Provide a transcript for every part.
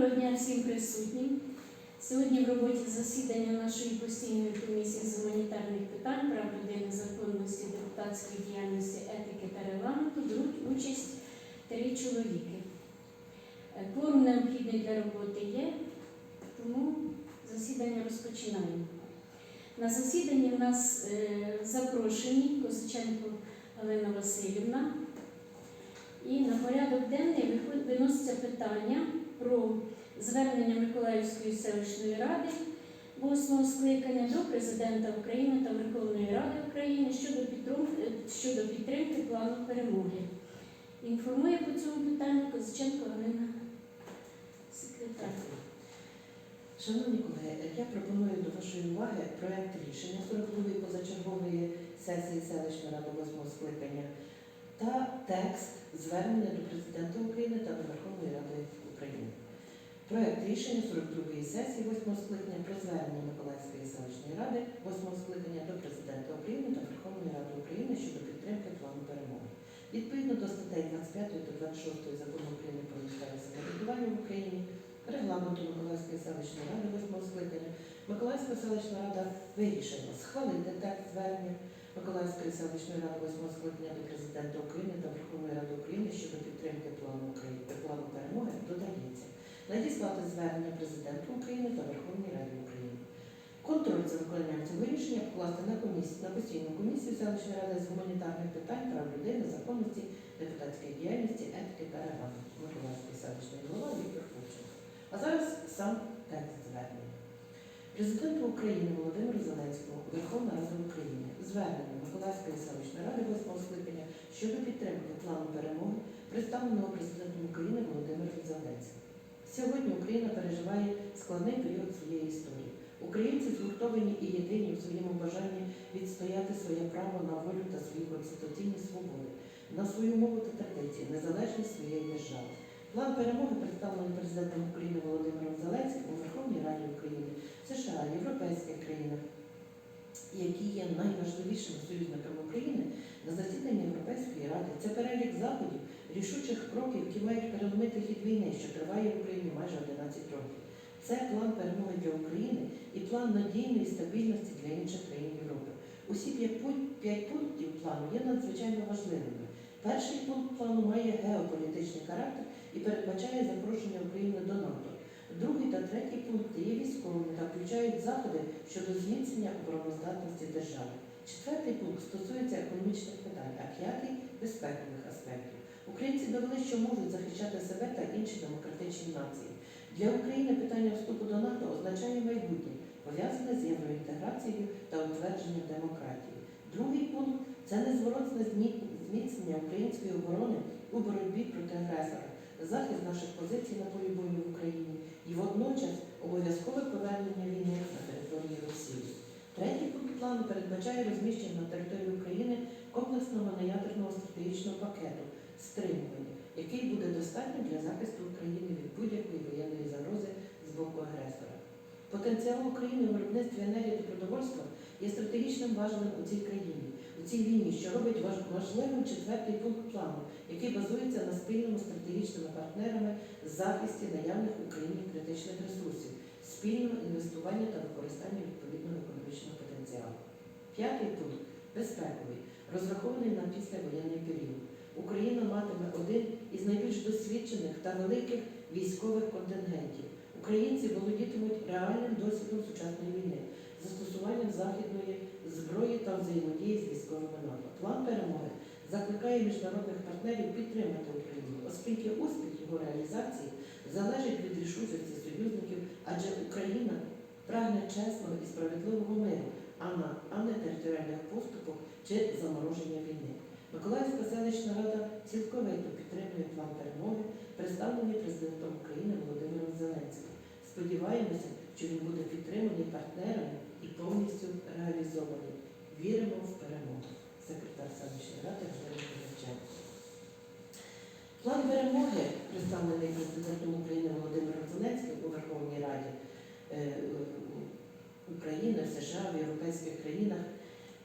Доброго дня всім присутнім. Сьогодні в роботі засідання нашої постійної комісії з гуманітарних питань, прав людини, законності, депутатської діяльності, етики та регламенту беруть участь три чоловіки. Е, Кворум необхідний для роботи є, тому засідання розпочинаємо. На засіданні в нас е, запрошені Козаченко Галина Васильівна. І на порядок денний виноситься питання про звернення Миколаївської селищної ради восьмого скликання до президента України та Верховної Ради України щодо підтримки, щодо підтримки плану перемоги. Інформує по цьому питанню Козаченко Галина секретар. Шановні колеги, я пропоную до вашої уваги проект рішення 42-ї позачергової сесії селищної ради 8 скликання та текст звернення до президента України та до Верховної Ради України. Проект рішення 42-ї сесії 8 скликання про звернення Миколаївської селищної ради 8 скликання до президента України та Верховної Ради України щодо підтримки плану перемоги. Відповідно до статей 25 та 26 закону України про місцеве самоврядування в Україні, регламенту Миколаївської селищної ради 8 скликання, Миколаївська селищна рада вирішила схвалити текст звернення Миколаївської селищної ради 8 скликання до президента України та Верховної Ради України щодо підтримки плану України плану перемоги додається. Надіслати звернення президенту України та Верховній Раді України. Контроль за виконанням цього рішення покласти на комісію на постійну комісію селищної ради з гуманітарних питань, прав людини, законності, депутатської діяльності, етики та регламенту. Миколаївської селищної голова Віктор Курченко. А зараз сам текст звернення. Президенту України Володимиру Зеленському, Верховна Рада України, звернення Миколаївської селищної ради 8 скликання щодо підтримки плану перемоги, представленого президентом України Володимиром Зеленським. Сьогодні Україна переживає складний період своєї історії. Українці згуртовані і єдині в своєму бажанні відстояти своє право на волю та свої конституційні свободи, на свою мову та традиції, незалежність своєї держави. План перемоги представлений президентом України Володимиром Зеленським у Верховній Раді України, США, європейських країнах, які є найважливішими союзниками України на засіданні Європейської ради. Це перелік заходів, рішучих кроків, які мають переломити хід війни, що триває в Україні майже 11 років. Це план перемоги для України і план надійної стабільності для інших країн Європи. Усі п'ять пунктів плану є надзвичайно важливими. Перший пункт плану має геополітичний характер і передбачає запрошення України до НАТО. Другий та третій пункти є військовими та включають заходи щодо зміцнення обороноздатності держави. Четвертий пункт стосується економічних питань, а п'ятий безпекових аспектів. Українці довели, що можуть захищати себе та інші демократичні нації. Для України питання вступу до НАТО означає майбутнє, пов'язане з євроінтеграцією та утвердженням демократії. Другий пункт це незворотне змі- зміцнення української оборони у боротьбі проти агресора, захист наших позицій на полі бою в Україні і водночас обов'язкове повернення війни на території Росії. Третій пункт плану передбачає розміщення на території України комплексного неядерного стратегічного пакету стримування, який буде достатнім для захисту України від будь-якої воєнної загрози з боку агресора. Потенціал України у виробництві енергії та продовольства є стратегічним важливим у цій країні, цій війні, що робить важливим четвертий пункт плану, який базується на спільному стратегічними партнерами захисті наявних в Україні критичних ресурсів, спільного інвестування та використання відповідного економічного потенціалу. П'ятий пункт безпековий, розрахований на післявоєнний період. Україна матиме один із найбільш досвідчених та великих військових контингентів. Українці володітимуть реальним досвідом сучасної війни, застосуванням західної зброї та взаємодії з військовими НАТО. План перемоги закликає міжнародних партнерів підтримати Україну, оскільки успіх його реалізації залежить від рішучості союзників, адже Україна прагне чесного і справедливого миру, а не територіальних поступок чи замороження війни. Миколаївська селищна рада цілковито підтримує план перемоги, представлений президентом України Володимиром Зеленським. Сподіваємося, що він буде підтриманий партнерами і повністю реалізований. Віримо в перемогу. Секретар селищної ради Галина Козаченко. План перемоги, представлений президентом України Володимиром Зеленським у Верховній Раді е, України, США, в європейських країнах,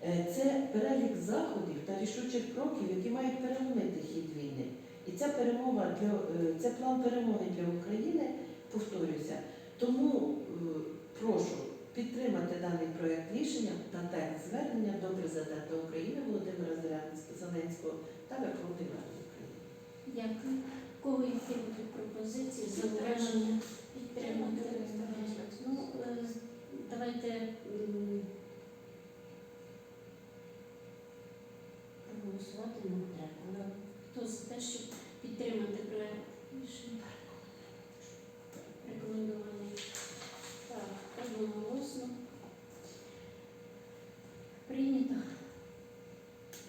Е, Це перелік заходів та рішучих кроків, які мають переломити хід війни. І ця перемога для е, це план перемоги для України повторюся. Тому прошу підтримати даний проект рішення та текст звернення до президента України Володимира Зеленського- Зеленського та Верховної Ради України. Дякую. Кого є будуть пропозиції, зауваження?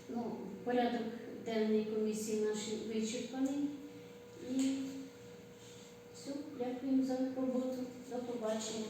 Ну, порядок денний комісії наші вичерпаний. І все, дякуємо за роботу. До побачення.